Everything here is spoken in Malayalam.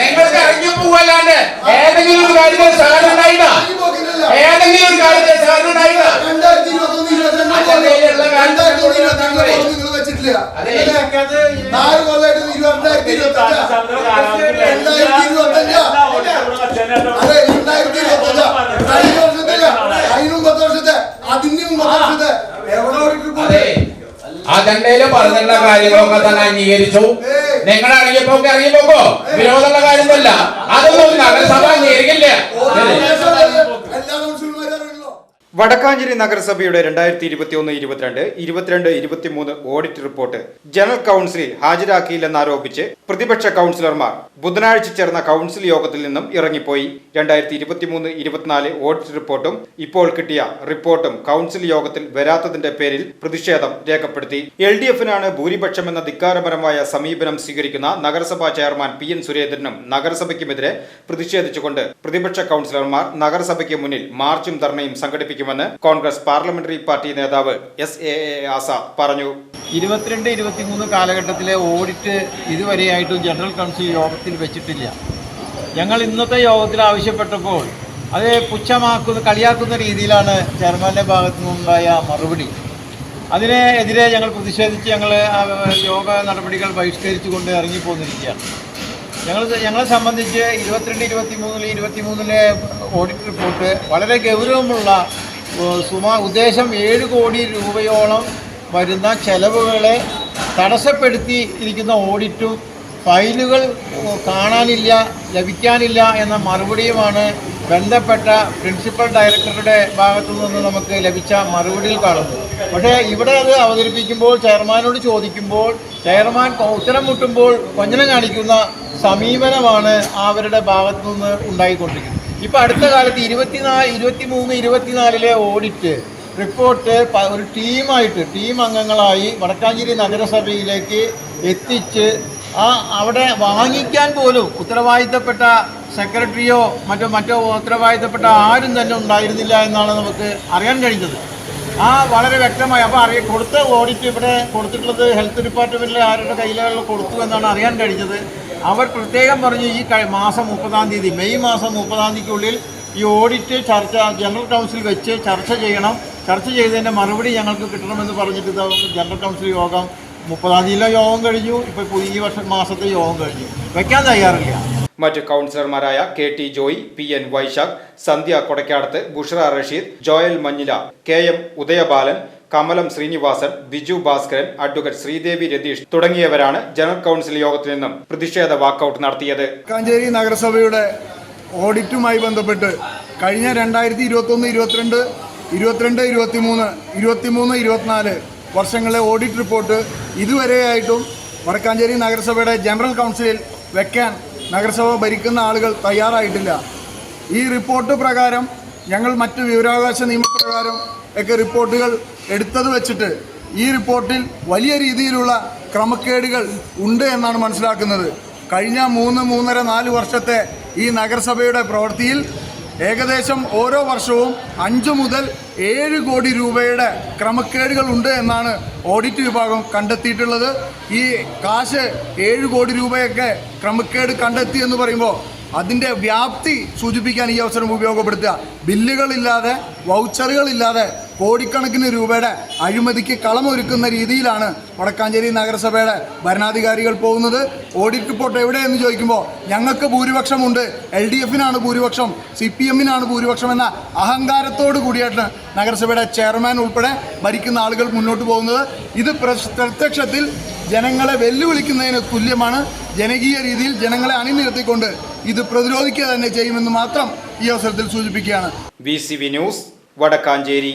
നിങ്ങൾക്ക് ഇറങ്ങി പോവല്ലാണ്ട് ഏതെങ്കിലും ഒരു കാര്യത്തിൽ ഉണ്ടായിട്ടാ? ഏതെങ്കിലും ഒരു കാര്യത്തിൽ അതെ. നാല് കൊല്ലായിട്ട് രണ്ടായിരത്തി ഇരുപത്തഞ്ചാ രണ്ടായിരത്തി ഇരുപത്തഞ്ചാ അതെ രണ്ടായിരത്തി ഇരുപത്തഞ്ചാ കഴിഞ്ഞ വർഷത്തില്ല അതിനും പത്ത് വർഷത്തെ അതിനും പത്ത് വർഷത്തെ എവിടെ ഒരു report? അതെ. അജണ്ടയിൽ പറഞ്ഞിട്ടുള്ള കാര്യങ്ങളൊക്കെ തന്നെ അംഗീകരിച്ചു. നിങ്ങൾ ഇറങ്ങിയപ്പോ ഇറങ്ങിപ്പോക്കോ വിരോധമുള്ള കാര്യമൊന്നുമല്ല. അതൊന്നും നഗരസഭ അംഗീകരിക്കില്ല. വടക്കാഞ്ചേരി നഗരസഭയുടെ രണ്ടായിരത്തി ഇരുപത്തി ഒന്ന് ഇരുപത്തിരണ്ട് ഇരുപത്തിരണ്ട് ഇരുപത്തിമൂന്ന് ഓഡിറ്റ് റിപ്പോർട്ട് ജനറൽ കൗൺസിലിൽ ഹാജരാക്കിയില്ലെന്നാരോപിച്ച് പ്രതിപക്ഷ കൗൺസിലർമാർ ബുധനാഴ്ച ചേർന്ന കൗൺസിൽ യോഗത്തിൽ നിന്നും ഇറങ്ങിപ്പോയി. രണ്ടായിരത്തി ഇരുപത്തിമൂന്ന് ഇരുപത്തിനാല് ഓഡിറ്റ് റിപ്പോർട്ടും ഇപ്പോൾ കിട്ടിയ റിപ്പോർട്ടും കൗൺസിൽ യോഗത്തിൽ വരാത്തതിന്റെ പേരിൽ പ്രതിഷേധം രേഖപ്പെടുത്തി. എൽ ഡി എഫിനാണ് ഭൂരിപക്ഷമെന്ന ധിക്കാരപരമായ സമീപനം സ്വീകരിക്കുന്ന നഗരസഭാ ചെയർമാൻ പി എൻ സുരേന്ദ്രനും നഗരസഭയ്ക്കുമെതിരെ പ്രതിഷേധിച്ചുകൊണ്ട് പ്രതിപക്ഷ കൗൺസിലർമാർ നഗരസഭയ്ക്ക് മുന്നിൽ മാർച്ചും ധർണയും സംഘടിപ്പിക്കുമെന്ന് കോൺഗ്രസ് പാർലമെന്ററി പാർട്ടി നേതാവ് എസ് എ എ ആസാദ് പറഞ്ഞു. ഇരുപത്തിരണ്ട് ഇരുപത്തിമൂന്ന് കാലഘട്ടത്തിലെ ഓഡിറ്റ് ഇതുവരെയായിട്ടും ജനറൽ കൗൺസിൽ യോഗത്തിൽ വെച്ചിട്ടില്ല. ഞങ്ങൾ ഇന്നത്തെ യോഗത്തിൽ ആവശ്യപ്പെട്ടപ്പോൾ അത് പുച്ഛമാക്കുന്ന കളിയാക്കുന്ന രീതിയിലാണ് ചെയർമാന്റെ ഭാഗത്തു നിന്നുണ്ടായ മറുപടി. അതിനെതിരെ ഞങ്ങൾ പ്രതിഷേധിച്ച് ഞങ്ങൾ യോഗ നടപടികൾ ബഹിഷ്കരിച്ചുകൊണ്ട് ഇറങ്ങിപ്പോന്നിരിക്കുകയാണ് ഞങ്ങൾ ഞങ്ങളെ സംബന്ധിച്ച് ഇരുപത്തിരണ്ട് ഇരുപത്തി ഇരുപത്തിമൂന്നിലെ ഇരുപത്തി മൂന്നിലെ ഓഡിറ്റ് റിപ്പോർട്ട് വളരെ ഗൗരവമുള്ള സുമാ ഉദ്ദേശം ഏഴ് കോടി രൂപയോളം വരുന്ന ചെലവുകളെ തടസ്സപ്പെടുത്തി ഇരിക്കുന്ന ഓഡിറ്റും ഫയലുകൾ കാണാനില്ല ലഭിക്കാനില്ല എന്ന മറുപടിയുമാണ് ബന്ധപ്പെട്ട പ്രിൻസിപ്പൽ ഡയറക്ടറുടെ ഭാഗത്തു നിന്ന് നമുക്ക് ലഭിച്ച മറുപടിയിൽ കാണുന്നത്. പക്ഷേ ഇവിടെ അത് അവതരിപ്പിക്കുമ്പോൾ ചെയർമാനോട് ചോദിക്കുമ്പോൾ ചെയർമാൻ ഉത്തരം മുട്ടുമ്പോൾ കൊഞ്ഞനം കാണിക്കുന്ന സമീപനമാണ് അവരുടെ ഭാഗത്തു നിന്ന് ഉണ്ടായിക്കൊണ്ടിരിക്കുന്നത്. ഇപ്പോൾ അടുത്ത കാലത്ത് ഇരുപത്തിനാല് ഇരുപത്തി മൂന്ന് ഇരുപത്തിനാലിലെ ഓഡിറ്റ് റിപ്പോർട്ട് ഒരു ടീമായിട്ട് ടീം അംഗങ്ങളായി വടക്കാഞ്ചേരി നഗരസഭയിലേക്ക് എത്തിച്ച് ആ അവിടെ വാങ്ങിക്കാൻ പോലും ഉത്തരവാദിത്തപ്പെട്ട സെക്രട്ടറിയോ മറ്റോ മറ്റോ ഉത്തരവാദിത്തപ്പെട്ട ആരും തന്നെ ഉണ്ടായിരുന്നില്ല എന്നാണ് നമുക്ക് അറിയാൻ കഴിഞ്ഞത്. ആ വളരെ വ്യക്തമായി അപ്പോൾ അറിയ കൊടുത്ത ഓഡിറ്റ് ഇവിടെ കൊടുത്തിട്ടുള്ളത് ഹെൽത്ത് ഡിപ്പാർട്ട്മെന്റിലെ ആരുടെ കയ്യിലുള്ള കൊടുത്തു എന്നാണ് അറിയാൻ കഴിഞ്ഞത്. അവർ പ്രത്യേകം പറഞ്ഞു ഈ മാസം മുപ്പതാം തീയതി മെയ് മാസം മുപ്പതാം തീയതിക്കുള്ളിൽ ഈ ഓഡിറ്റ് ചർച്ച ജനറൽ കൗൺസിൽ വെച്ച് ചർച്ച ചെയ്യണം. ചർച്ച ചെയ്തതിന്റെ മറുപടി ഞങ്ങൾക്ക് കിട്ടണമെന്ന് പറഞ്ഞിട്ട് ജനറൽ കൗൺസിൽ യോഗം മുപ്പതാം തീയതിയിലെ യോഗം കഴിഞ്ഞു. ഇപ്പോൾ ഈ വർഷം മാസത്തെ യോഗം കഴിഞ്ഞു. വയ്ക്കാൻ തയ്യാറില്ല. മറ്റ് കൗൺസിലർമാരായ K T Joy P N Vaisakh Sandhya Kodakkadath Bushara Rasheed Joel Manjila K M Udayabalan Kamalam Srinivasan Biju Bhaskaran advocate Sreedevi Ratheesh തുടങ്ങിയവരാണ് ജനറൽ കൗൺസിൽ യോഗത്തിൽ നിന്നും പ്രതിഷേധ വാക്കൌട്ട് നടത്തിയത്. കാഞ്ചേരി നഗരസഭയുടെ ഓഡിറ്റുമായി ബന്ധപ്പെട്ട് കഴിഞ്ഞ രണ്ടായിരത്തി ഇരുപത്തൊന്ന് ഇരുപത്തിരണ്ട് ഇരുപത്തിരണ്ട് ഇരുപത്തിമൂന്ന് ഇരുപത്തിമൂന്ന് ഇരുപത്തിനാല് വർഷങ്ങളിലെ ഓഡിറ്റ് റിപ്പോർട്ട് ഇതുവരെയായിട്ടും വടക്കാഞ്ചേരി നഗരസഭയുടെ ജനറൽ കൗൺസിലിൽ വെക്കാൻ നഗരസഭ ഭരിക്കുന്ന ആളുകൾ തയ്യാറായിട്ടില്ല. ഈ റിപ്പോർട്ട് പ്രകാരം ഞങ്ങൾ മറ്റ് വിവരാവകാശ നിയമപ്രകാരം ഒക്കെ റിപ്പോർട്ടുകൾ എടുത്തത് വെച്ചിട്ട് ഈ റിപ്പോർട്ടിൽ വലിയ രീതിയിലുള്ള ക്രമക്കേടുകൾ ഉണ്ട് എന്നാണ് മനസ്സിലാക്കുന്നത്. കഴിഞ്ഞ മൂന്ന് മൂന്നര നാല് വർഷത്തെ ഈ നഗരസഭയുടെ പ്രവൃത്തിയിൽ ഏകദേശം ഓരോ വർഷവും അഞ്ച് മുതൽ ഏഴ് കോടി രൂപയുടെ ക്രമക്കേടുകൾ ഉണ്ട് എന്നാണ് ഓഡിറ്റ് വിഭാഗം കണ്ടെത്തിയിട്ടുള്ളത്. ഈ കാശ് ഏഴ് കോടി രൂപയൊക്കെ ക്രമക്കേട് കണ്ടെത്തി എന്ന് പറയുമ്പോൾ അതിന്റെ വ്യാപ്തി സൂചിപ്പിക്കാൻ ഈ അവസരം ഉപയോഗപ്പെടുത്തുക. ബില്ലുകളില്ലാതെ വൗച്ചറുകളില്ലാതെ കോടിക്കണക്കിന് രൂപയുടെ അഴിമതിക്ക് കളമൊരുക്കുന്ന രീതിയിലാണ് വടക്കാഞ്ചേരി നഗരസഭയുടെ ഭരണാധികാരികൾ പോകുന്നത്. ഓഡിറ്റ് റിപ്പോർട്ട് എവിടെയെന്ന് ചോദിക്കുമ്പോൾ ഞങ്ങൾക്ക് ഭൂരിപക്ഷമുണ്ട്. എൽ ഡി എഫിനാണ് ഭൂരിപക്ഷം സി പി എമ്മിനാണ് ഭൂരിപക്ഷം എന്ന അഹങ്കാരത്തോടു കൂടിയാണ് നഗരസഭയുടെ ചെയർമാൻ ഉൾപ്പെടെ ഭരിക്കുന്ന ആളുകൾ മുന്നോട്ട് പോകുന്നത്. ഇത് പ്രത്യക്ഷത്തിൽ ജനങ്ങളെ വെല്ലുവിളിക്കുന്നതിന് തുല്യമാണ്. ജനകീയ രീതിയിൽ ജനങ്ങളെ അണിനിരത്തിക്കൊണ്ട് ഇത് പ്രതിരോധിക്കുക തന്നെ ചെയ്യുമെന്ന് മാത്രം ഈ അവസരത്തിൽ സൂചിപ്പിക്കുകയാണ്. V news Vadakkanchery.